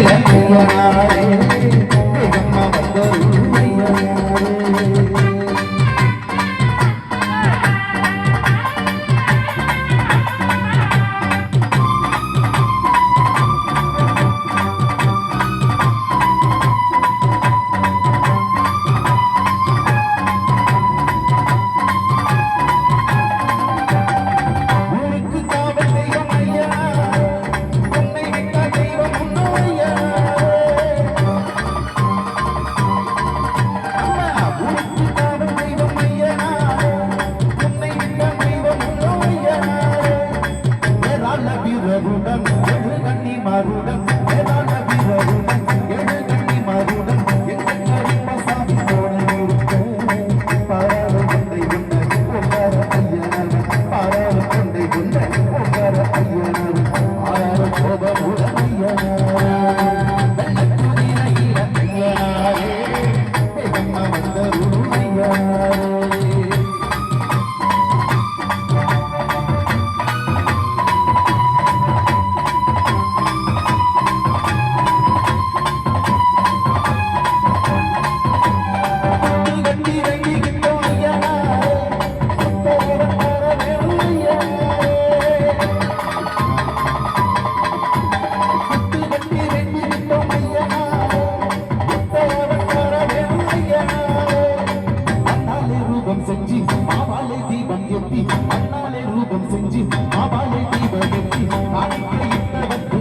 ರಂಗನಾಯ ನಮ್ಮ ಬಂದರು தீபகத்தி அண்ணாலே ரூபம் செஞ்சு ஆபாலே தீபகத்தி நாளைக்கு இட்டவத்து